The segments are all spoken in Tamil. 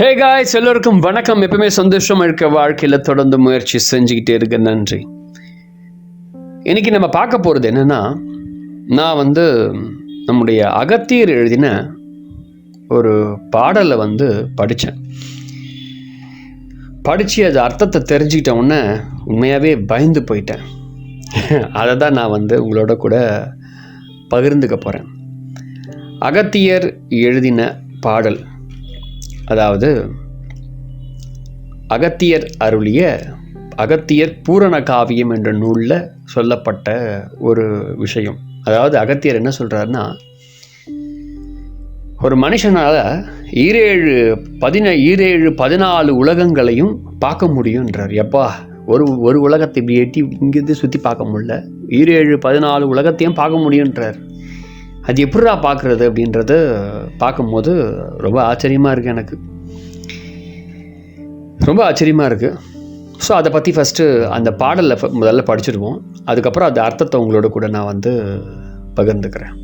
ஹே காய்ஸ் எல்லோருக்கும் வணக்கம். எப்பவுமே சந்தோஷமாக இருக்க வாழ்க்கையில் தொடர்ந்து முயற்சி செஞ்சுக்கிட்டே இருக்க நன்றி. இன்னைக்கு நம்ம பார்க்க போகிறது என்னென்னா நான் வந்து நம்முடைய அகத்தியர் எழுதின ஒரு பாடலை வந்து படித்தேன். படித்து அது அர்த்தத்தை தெரிஞ்சுக்கிட்ட உடனே உண்மையாகவே பயந்து போயிட்டேன். அதை தான் நான் வந்து உங்களோட கூட பகிர்ந்துக்க போகிறேன் அகத்தியர் எழுதின பாடல். அதாவது அகத்தியர் அருளிய அகத்தியர் பூரண காவியம் என்ற நூலில் சொல்லப்பட்ட ஒரு விஷயம். அதாவது அகத்தியர் என்ன சொல்கிறாருன்னா ஒரு மனுஷனால் ஈரேழு பதின ஈரேழு பதினாலு உலகங்களையும் பார்க்க முடியுன்றார் எப்பா ஒரு ஒரு உலகத்தை இப்படி எட்டி இங்கேருந்து சுற்றி பார்க்க முடியல. ஈரேழு பதினாலு உலகத்தையும் பார்க்க முடியுன்றார் அது எப்படிடா பார்க்குறது அப்படின்றத பார்க்கும்போது ரொம்ப ஆச்சரியமாக இருக்குது எனக்கு. ரொம்ப ஆச்சரியமாக இருக்குது ஸோ அதை பற்றி ஃபஸ்ட்டு அந்த பாடலில் முதல்ல படிச்சிடுவோம். அதுக்கப்புறம் அந்த அர்த்தத்தை உங்களோட கூட நான் வந்து பகிர்ந்துக்கிறேன்.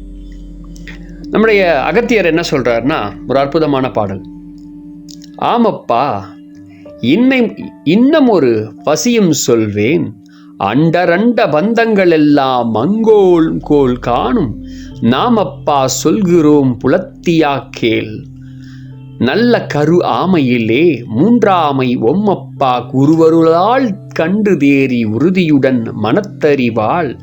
நம்முடைய அகத்தியர் என்ன சொல்கிறாருன்னா ஒரு அற்புதமான பாடல். ஆமப்பா இன்னை இன்னும் ஒரு பசியும் சொல்வேன். அண்டரண்ட பந்தங்கள் எல்லாம் மங்கோல் கோல் காணும். நாமப்பா சொல்கிறோம் புலத்தியா கேள். நல்ல கரு ஆமையிலே மூன்றாமை ஒம்மப்பா குருவருளால் கண்டு தேறி உறுதியுடன் மனத்தறிவாள்.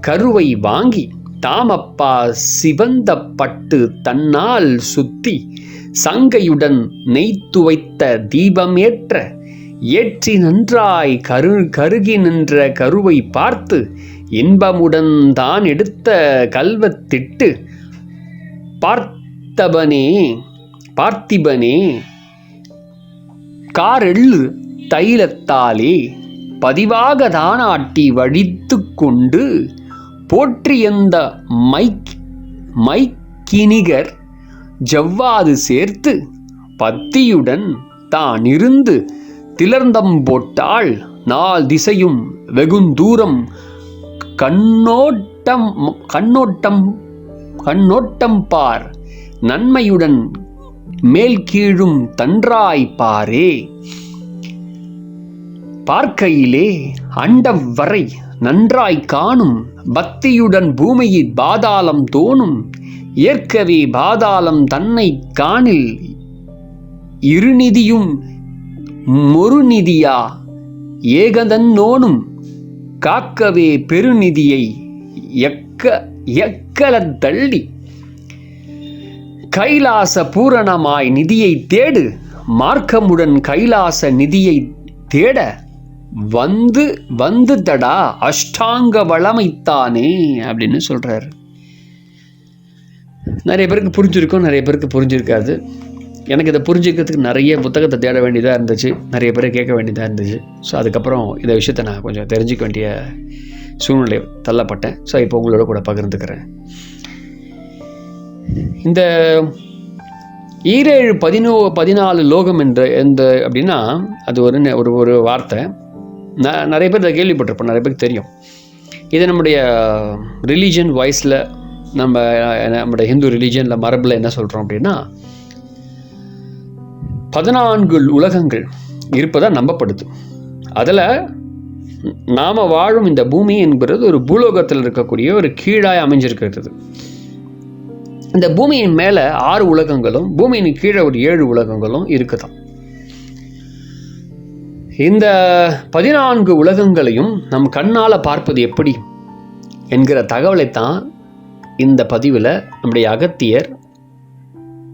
கருவை வாங்கி தாமப்பா சிவந்த பட்டு தன்னால் சுத்தி சங்கையுடன் நெய்த்து வைத்த தீபமேற்ற ஏற்றி நன்றாய் கரு கருகி நின்ற கருவை பார்த்து இன்பமுடன் தான் எடுத்த கல்வத்திட்டு பார்த்தவனே பார்த்திபனே காரெள்ளு தைலத்தாலே பதிவாக தானாட்டி வழித்து கொண்டு போற்றியந்த மைக் மைக்கினிகர் ஜவ்வாது சேர்த்து பத்தியுடன் தான் இருந்து திலர்ந்தம் போட்டாள் நாள் திசையும் வெகுந்தூரம். கண்ணோட்டம் கண்ணோட்டம் கண்ணோட்டம் பார் நன்மையுடன் மேல் கீழும் தன்றாய் பாரே. பார்க்கையிலே அண்டம் வரை நன்றாய் காணும் பக்தியுடன் பூமியில் பாதாளம் தோணும் ஏற்கவே பாதாளம் தன்னை காணில் இருநிதியும் மொருநிதியா ஏகதன்னோனும் காக்கவே பெருநிதியை எக்க எக்கலத் தள்ளி. கைலாச பூரணமாய் நிதியை தேடு மார்க்கமுடன் கைலாச நிதியை தேட வந்து வந்து தடா அஷ்டாங்க வளமைத்தானே அப்படின்னு சொல்கிறார் நிறைய பேருக்கு புரிஞ்சிருக்கும் நிறைய பேருக்கு புரிஞ்சிருக்காது. எனக்கு இதை புரிஞ்சுக்கிறதுக்கு நிறைய புத்தகத்தை தேட வேண்டியதாக இருந்துச்சு. நிறைய பேரை கேட்க வேண்டியதாக இருந்துச்சு. ஸோ அதுக்கப்புறம் இந்த விஷயத்தை நான் கொஞ்சம் தெரிஞ்சுக்க வேண்டிய சூழ்நிலை தள்ளப்பட்டேன். ஸோ இப்போ உங்களோட கூட பகிர்ந்துக்கிறேன். இந்த ஈரேழு பதினோ பதினாலு லோகம் என்ற எந்த அப்படின்னா அது ஒரு ஒரு ஒரு வார்த்தை. நான் நிறைய பேர் இதை கேள்விப்பட்டிருப்போம். நிறைய பேருக்கு தெரியும். இது நம்முடைய ரிலீஜன் வாய்ஸில் நம்ம நம்முடைய ஹிந்து ரிலீஜனில் மரபில் என்ன சொல்கிறோம் அப்படின்னா பதினான்கு உலகங்கள் இருப்பதாக நம்பப்படுது. அதில் நாம் வாழும் இந்த பூமி என்பது ஒரு பூலோகத்தில் இருக்கக்கூடிய ஒரு கீழாய் அமைஞ்சிருக்கிறது. இந்த பூமியின் மேலே ஆறு உலகங்களும் பூமியின் கீழே ஒரு ஏழு உலகங்களும் இருக்குதான் இந்த பதினான்கு உலகங்களையும் நம் கண்ணால் பார்ப்பது எப்படி என்கிற தகவலைத்தான் இந்த பதிவில் நம்முடைய அகத்தியர்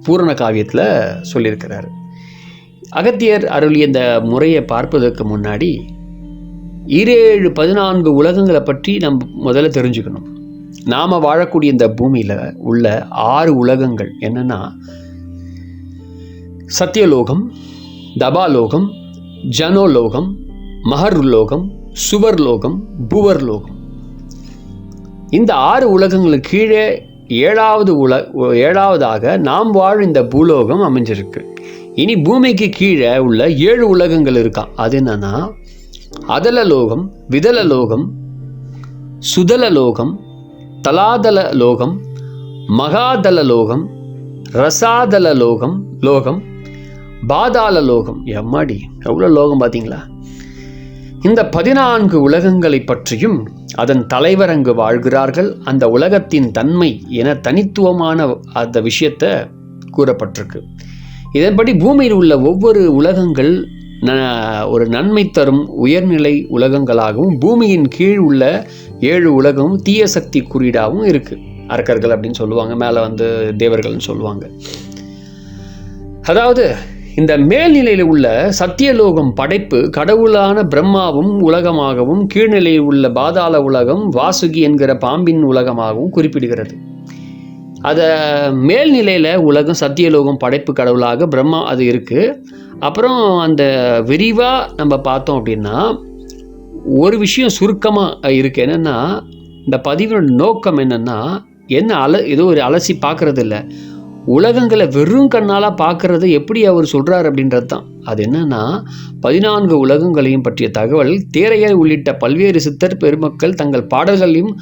பூரண காவியத்தில் சொல்லியிருக்கிறாரு. அகத்தியர் அருளிய இந்த முறையை பார்ப்பதற்கு முன்னாடி ஈரேழு பதினான்கு உலகங்களை பற்றி நம்ம முதல்ல தெரிஞ்சுக்கணும். நாம் வாழக்கூடிய இந்த பூமியில் உள்ள ஆறு உலகங்கள் என்னென்னா சத்தியலோகம் தபாலோகம் ஜனோலோகம் மகர்லோகம் சுவர்லோகம் புவர்லோகம். இந்த ஆறு உலகங்களுக்கு கீழே ஏழாவது உல ஏழாவதாக நாம் வாழும் இந்த பூலோகம் அமைஞ்சிருக்கு. இனி பூமிக்கு கீழே உள்ள ஏழு உலகங்கள் இருக்கான் அது என்னன்னா அதல லோகம் விதல லோகம் சுதல லோகம் தலாதல லோகம் மகாதல லோகம் ரசாதல லோகம் லோகம் பாதாள லோகம். எம்மாடி எவ்வளோ லோகம் பார்த்தீங்களா? இந்த பதினான்கு உலகங்களை பற்றியும் அதன் தலைவர் அங்கு வாழ்கிறார்கள். அந்த உலகத்தின் தன்மை என தனித்துவமான அந்த விஷயத்தை கூறப்பட்டிருக்கு. இதன்படி பூமியில் உள்ள ஒவ்வொரு உலகங்கள் ந- ஒரு நன்மை தரும் உயர்நிலை உலகங்களாகவும் பூமியின் கீழ் உள்ள ஏழு உலகமும் தீய சக்தி குறியீடாகவும் இருக்கு. அரக்கர்கள் அப்படின்னு சொல்லுவாங்க மேலே வந்து தேவர்கள்னு சொல்லுவாங்க. அதாவது இந்த மேல்நிலையில் உள்ள சத்தியலோகம் படைப்பு கடவுளான பிரம்மாவும் உலகமாகவும் கீழ்நிலையில் உள்ள பாதாள உலகம் வாசுகி என்கிற பாம்பின் உலகமாகவும் குறிப்பிடுகிறது. அதை மேல்நிலையில் உலகம் சத்தியலோகம் படைப்பு கடவுளாக பிரம்மா அது இருக்குது அப்புறம் அந்த விரிவாக நம்ம பார்த்தோம் அப்படின்னா ஒரு விஷயம் சுருக்கமாக இருக்குது என்னென்னா இந்த பதிவின் நோக்கம் என்னென்னா என்ன அல ஏதோ ஒரு அலசி பார்க்குறது இல்லை. உலகங்களை வெறும் கண்ணால் பார்க்குறத எப்படி அவர் சொல்கிறார் அப்படின்றது தான். அது என்னென்னா பதினான்கு உலகங்களையும் பற்றிய தகவல் தேரையர் உள்ளிட்ட பல்வேறு சித்தர் பெருமக்கள் தங்கள் பாடல்களையும்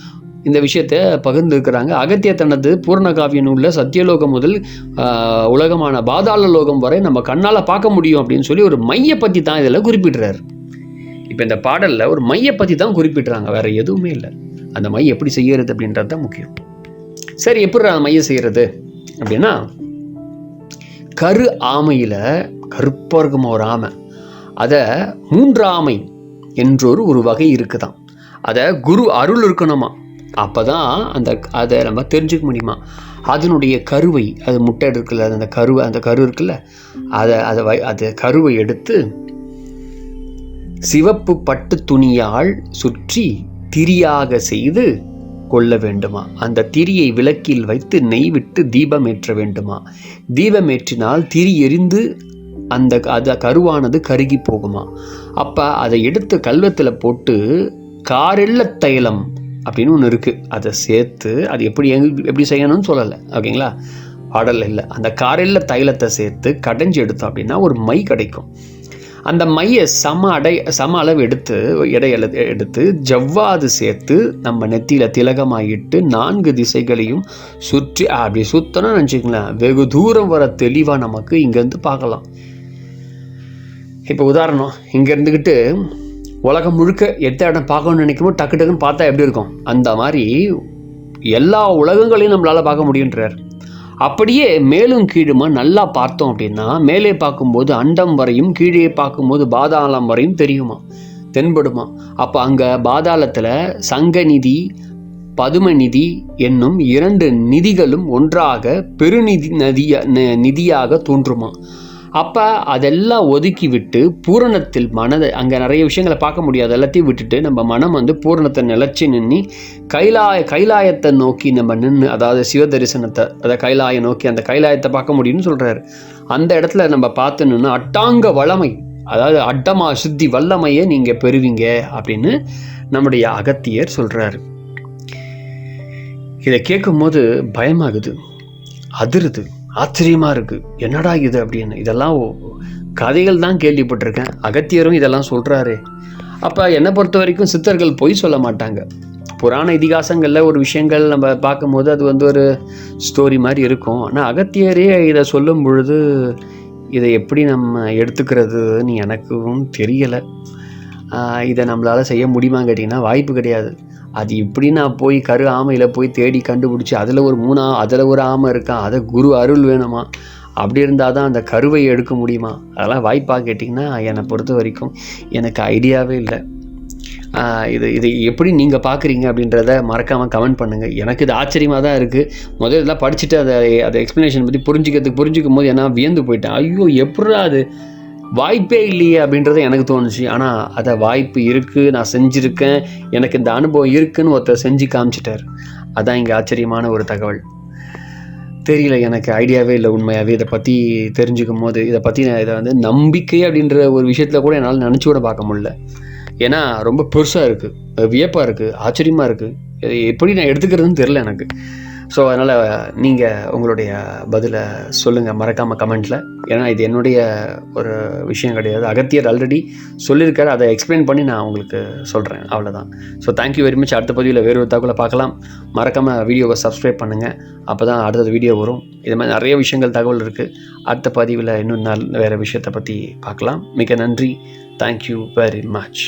இந்த விஷயத்தை பகிர்ந்துருக்கிறாங்க. அகத்திய தனது பூர்ணகாவிய நூலில் சத்தியலோகம் முதல் உலகமான பாதாள லோகம் வரை நம்ம கண்ணால் பார்க்க முடியும் அப்படின்னு சொல்லி ஒரு மைய பற்றி தான் இதில் குறிப்பிடுறாரு. இப்போ இந்த பாடலில் ஒரு மைய பற்றி தான் குறிப்பிடுறாங்க. வேறு எதுவுமே இல்லை. அந்த மை எப்படி செய்யறது அப்படின்றது தான் முக்கியம். சரி எப்படி அந்த மைய செய்கிறது அப்படின்னா கரு ஆமையில் கருப்பாக இருக்கும் ஒரு ஆமை? அதை மூன்று ஆமை என்றொரு ஒரு வகை இருக்குதான் அதை குரு அருள் இருக்கணுமா அப்போ தான் அந்த அதை நம்ம தெரிஞ்சுக்க முடியுமா? அதனுடைய கருவை அது முட்டை இருக்குல்ல அந்த கருவை அந்த கரு இருக்குல்ல அதை அதை வை அது கருவை எடுத்து சிவப்பு பட்டு துணியால் சுற்றி திரியாக செய்து கொள்ள வேண்டுமா? அந்த திரியை விளக்கில் வைத்து நெய் விட்டு தீபம் ஏற்ற வேண்டுமா? தீபம் ஏற்றினால் திரி எரிந்து அந்த அது கருவானது கருகி போகுமா? அப்போ அதை எடுத்து கல்வத்தில் போட்டு காரெல்ல தைலம் அப்படின்னு ஒன்று இருக்குது அதை சேர்த்து அது எப்படி எங்க- எப்படி செய்யணும்னு சொல்லலை. ஓகேங்களா? பாடல் இல்லை. அந்த காரையில் தைலத்தை சேர்த்து கடைஞ்சி எடுத்தோம் அப்படின்னா ஒரு மை கிடைக்கும். அந்த மையை சம அடை சம அளவு எடுத்து இடையில எடுத்து ஜவ்வாது சேர்த்து நம்ம நெத்தியில் திலகமாயிட்டு நான்கு திசைகளையும் சுற்றி அப்படி சுத்தணும்னு நினச்சிங்களேன் வெகு தூரம் வர தெளிவாக நமக்கு இங்கேருந்து பார்க்கலாம். இப்போ உதாரணம் இங்கே இருந்துக்கிட்டு உலகம் முழுக்க எத்த இடம் பார்க்கணும்னு நினைக்கும்போது டக்கு டக்குன்னு பார்த்தா எப்படி இருக்கும்? அந்த மாதிரி எல்லா உலகங்களையும் நம்மளால் பார்க்க முடியுன்றார் அப்படியே மேலும் கீழுமா நல்லா பார்த்தோம் அப்படின்னா மேலே பார்க்கும்போது அண்டம் வரையும் கீழே பார்க்கும்போது பாதாளம் வரையும் தெரியுமா? தென்படுமா? அப்போ அங்கே பாதாளத்தில் சங்கநிதி பதுமநிதி என்னும் இரண்டு நிதிகளும் ஒன்றாக பெருநிதி நதிய நிதியாக தோன்றுமா? அப்போ அதெல்லாம் ஒதுக்கி விட்டு பூரணத்தில் மனதை அங்கே நிறைய விஷயங்களை பார்க்க முடியாது. எல்லாத்தையும் விட்டுட்டு நம்ம மனம் வந்து பூரணத்தை நிலச்சி நின்று கைலாய கைலாயத்தை நோக்கி நம்ம நின்று அதாவது சிவ தரிசனத்தை அதை கைலாய நோக்கி அந்த கைலாயத்தை பார்க்க முடியும்னு சொல்கிறாரு அந்த இடத்துல நம்ம பார்த்து நின்று அட்டாங்க வளமை அதாவது அட்டமா சுத்தி வல்லமையை நீங்கள் பெறுவீங்க அப்படின்னு நம்முடைய அகத்தியர் சொல்கிறாரு இதை கேட்கும்போது பயமாகுது அதிருது. ஆச்சரியமாக இருக்குது என்னடா இது அப்படின்னு. இதெல்லாம் ஓ- கதைகள் தான் கேள்விப்பட்டிருக்கேன். அகத்தியரும் இதெல்லாம் சொல்கிறாரு அப்போ என்னை பொறுத்த வரைக்கும் சித்தர்கள் பொய் சொல்ல மாட்டாங்க. புராண இதிகாசங்களில் ஒரு விஷயங்கள் நம்ம பார்க்கும்போது அது வந்து ஒரு ஸ்டோரி மாதிரி இருக்கும். ஆனால் அகத்தியரே இதை சொல்லும் பொழுது இதை எப்படி நம்ம எடுத்துக்கிறதுன்னு எனக்கும் தெரியலை. இதை நம்மளால் செய்ய முடியுமான்னு கேட்டிங்கன்னா வாய்ப்பு கிடையாது. அது இப்படி நான் போய் கரு ஆமையில் போய் தேடி கண்டுபிடிச்சி அதில் ஒரு மூணா அதில் ஒரு ஆமை இருக்கான் அதை குரு அருள் வேணுமா? அப்படி இருந்தால் தான் அந்த கருவை எடுக்க முடியுமா? அதெல்லாம் வாய்ப்பாக கேட்டிங்கன்னா என்னை பொறுத்த வரைக்கும் எனக்கு ஐடியாவே இல்லை. இது இது எப்படி நீங்கள் பார்க்குறீங்க அப்படின்றத மறக்காமல் கமெண்ட் பண்ணுங்கள் எனக்கு இது ஆச்சரியமாக தான் இருக்குது முதல்ல இதெல்லாம் படிச்சுட்டு அதை அதை எக்ஸ்ப்ளனேஷன் பற்றி புரிஞ்சுக்கிறதுக்கு புரிஞ்சுக்கும் போது என்ன வியந்து போயிட்டேன். ஐயோ எப்படா அது? வாய்ப்பே இல்லையே அப்படின்றது எனக்கு தோணுச்சு. ஆனால் அதை வாய்ப்பு இருக்குது நான் செஞ்சுருக்கேன். எனக்கு இந்த அனுபவம் இருக்குதுன்னு ஒருத்தர் செஞ்சு காமிச்சிட்டார். அதான் இங்கே ஆச்சரியமான ஒரு தகவல். தெரியல எனக்கு ஐடியாவே இல்லை உண்மையாகவே இதை பற்றி தெரிஞ்சுக்கும் போது இதை பற்றி நான் இதை வந்து நம்பிக்கை அப்படின்ற ஒரு விஷயத்தில் கூட என்னால் நினச்சி கூட பார்க்க முடில ஏன்னா ரொம்ப பெருசாக இருக்குது வியப்பாக இருக்குது ஆச்சரியமாக இருக்குது எப்படி நான் எடுத்துக்கிறதுன்னு தெரில எனக்கு. ஸோ அதனால் நீங்கள் உங்களுடைய பதிலை சொல்லுங்கள் மறக்காமல் கமெண்ட்டில் ஏன்னா இது என்னுடைய ஒரு விஷயம் கிடையாது. அகத்தியர் ஆல்ரெடி சொல்லியிருக்காரு. அதை எக்ஸ்பிளைன் பண்ணி நான் உங்களுக்கு சொல்கிறேன் அவ்வளோதான் ஸோ தேங்க்யூ வெரி மச் அடுத்த பதிவில் வேறு ஒரு தகவலை பார்க்கலாம். மறக்காமல் வீடியோவை சப்ஸ்கிரைப் பண்ணுங்கள் அப்போ தான் அடுத்தது வீடியோ வரும். இது மாதிரி நிறைய விஷயங்கள் தகவல் இருக்குது அடுத்த பதிவில் இன்னும் நாள் வேறு விஷயத்தை பற்றி பார்க்கலாம். மிக நன்றி. Thank you very much